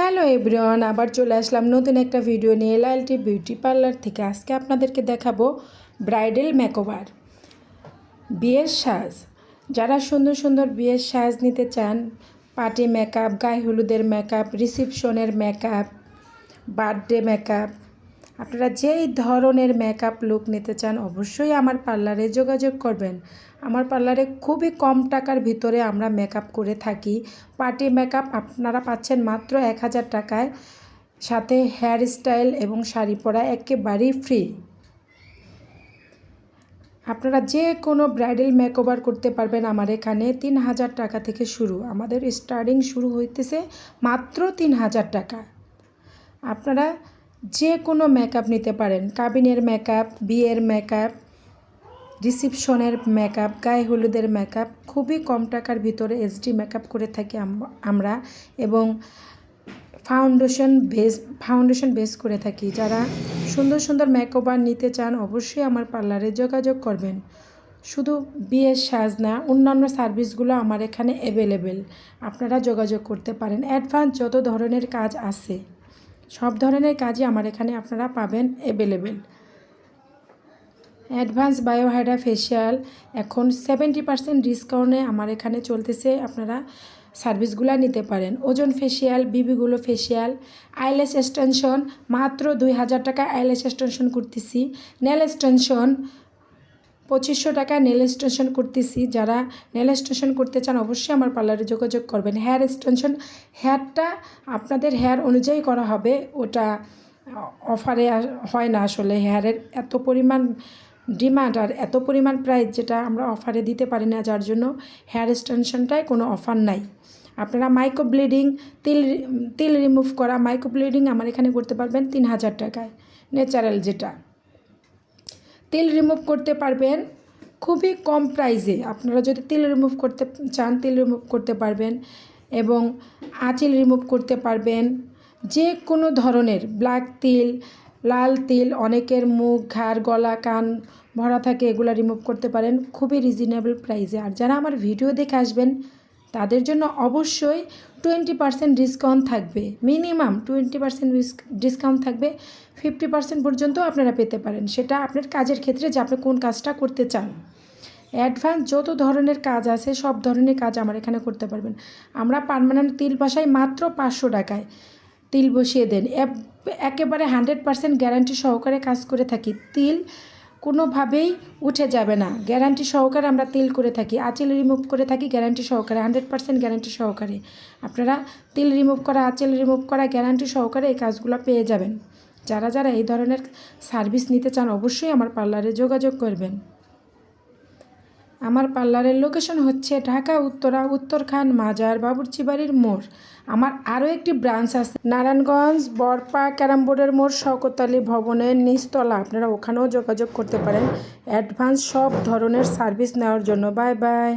Hello everyone, আবার চলে আসলাম নতুন একটা ভিডিও নিয়ে লালটি বিউটি পার্লার থেকে। আজকে আপনাদেরকে দেখাবো ব্রাইডাল মেকওভার বিয়ের সাজ। যারা সুন্দর সুন্দর বিয়ের সাজ নিতে চান, পার্টি মেকআপ গায়ে হলুদের মেকআপ রিসিপশনের মেকআপ বার্থডে মেকআপ আপনারা যেই ধরনের মেকআপ লুক নিতে চান, অবশ্যই আমার পার্লারে যোগাযোগ করবেন। আমার পার্লারে খুবই কম টাকার ভিতরে আমরা মেকআপ করে থাকি। পার্টি মেকআপ আপনারা পাচ্ছেন মাত্র এক হাজার টাকায়। সাথে হেয়ার স্টাইল এবং শাড়ি পরা একেবারেই ফ্রি আপনারা যে কোনো ব্রাইডাল মেকওভার করতে পারবেন আমার এখানে তিন হাজার টাকা থেকে শুরু। আমাদের স্টার্টিং শুরু হইতেছে মাত্র তিন হাজার টাকা। আপনারা যে কোনো মেকআপ নিতে পারেন। কাবিনের মেকআপ বিয়ের মেকআপ রিসিপশনের মেকআপ গায়ে হলুদের মেকআপ খুবই কম টাকার ভিতরে এইচডি মেকআপ করে থাকি আম- আমরা এবং ফাউন্ডেশন বেস ফাউন্ডেশন বেস করে থাকি। যারা সুন্দর সুন্দর মেকওভার নিতে চান, অবশ্যই আমার পার্লারে যোগাযোগ করবেন। শুধু বিয়ের সাজ না, অন্যান্য সার্ভিসগুলো আমার এখানে অ্যাভেলেবেল আপনারা যোগাযোগ করতে পারেন। অ্যাডভান্স যত ধরনের কাজ আছে। সব ধরনের কাজই আমার এখানে আপনারা পাবেন অ্যাভেলেবেল অ্যাডভান্স বায়োহাইড্রা ফেশিয়াল এখন সেভেন্টি পার্সেন্ট ডিসকাউন্টে আমার এখানে চলতেছে, আপনারা সার্ভিসগুলো নিতে পারেন। ওজন ফেশিয়াল বিবিগুলো ফেশিয়াল আইলেস এক্সটেনশন মাত্র দুই হাজার টাকা আইলেস এক্সটেনশন করতেছি। নেল এক্সটেনশন পঁচিশশো টাকা নেল এক্সটেনশন করতেছি। যারা নেল এক্সটেনশন করতে চান, অবশ্যই আমার পার্লারে যোগাযোগ করবেন। হেয়ার এক্সটেনশন হেয়ারটা আপনাদের হেয়ার অনুযায়ী করা হবে। ওটা অফারে হয় না আসলে। হেয়ারের এত পরিমাণ ডিমান্ড আর এত পরিমাণ প্রাইস যেটা আমরা অফারে দিতে পারি না, যার জন্য হেয়ার এক্সটেনশনটায় কোনো অফার নাই। আপনারা মাইক্রো ব্লিডিং তিল তিল রিমুভ করা মাইক্রো ব্লিডিং আমার এখানে করতে পারবেন তিন হাজার টাকায়। ন্যাচারাল যেটা। তেল রিমুভ করতে পারবেন খুবই কম প্রাইসে আপনারা যদি তেল রিমুভ করতে চান, তেল রিমুভ করতে পারবেন এবং আঁচিল রিমুভ করতে পারবেন। যে কোনো ধরনের ব্ল্যাক তিল, লাল তিল, অনেকের মুখ, ঘাড়, গলা, কান ভরা থাকে, এগুলো রিমুভ করতে পারেন। খুবই রিজনেবল প্রাইসে আর যারা আমার ভিডিও দেখে আসবেন তাদের জন্য অবশ্যই টোয়েন্টি পার্সেন্ট ডিসকাউন্ট থাকবে। মিনিমাম টোয়েন্টি পার্সেন্ট ডিসকাউন্ট থাকবে। ফিফটি পার্সেন্ট পর্যন্ত আপনারা পেতে পারেন। সেটা আপনার কাজের ক্ষেত্রে যে আপনি কোন কাজটা করতে চান। অ্যাডভান্স যত ধরনের কাজ আছে, সব ধরনের কাজ আমার এখানে করতে পারবেন। আমরা পার্মানেন্ট তিল বাসায় মাত্র পাঁচশো টাকায় তিল বসিয়ে দেন। একেবারে হান্ড্রেড পার্সেন্ট গ্যারান্টি সহকারে কাজ করে থাকি। তিল কোনোভাবেই উঠে যাবে না। গ্যারান্টি সহকারে আমরা তেল করে থাকি। আঁচেল রিমুভ করে থাকি গ্যারান্টি সহকারে হান্ড্রেড পার্সেন্ট গ্যারান্টি সহকারে। আপনারা তেল রিমুভ করা, আঁচেল রিমুভ করা গ্যারান্টি সহকারে এই কাজগুলো পেয়ে যাবেন। যারা যারা এই ধরনের সার্ভিস নিতে চান অবশ্যই আমার পার্লারে যোগাযোগ করবেন। আমার পার্লারের লোকেশন হচ্ছে ঢাকা, উত্তরা, উত্তরখান, মাজার বাবুরচি বাড়ির মোড়। আমার আরও একটি ব্রাঞ্চ আছে, নারায়ণগঞ্জ, বরপা, ক্যারাম বোর্ডের মোড় শকতালি ভবনের নিচতলা। আপনারা ওখানেও যোগাযোগ করতে পারেন। অ্যাডভান্স সব ধরনের সার্ভিস নেওয়ার জন্য। Bye bye.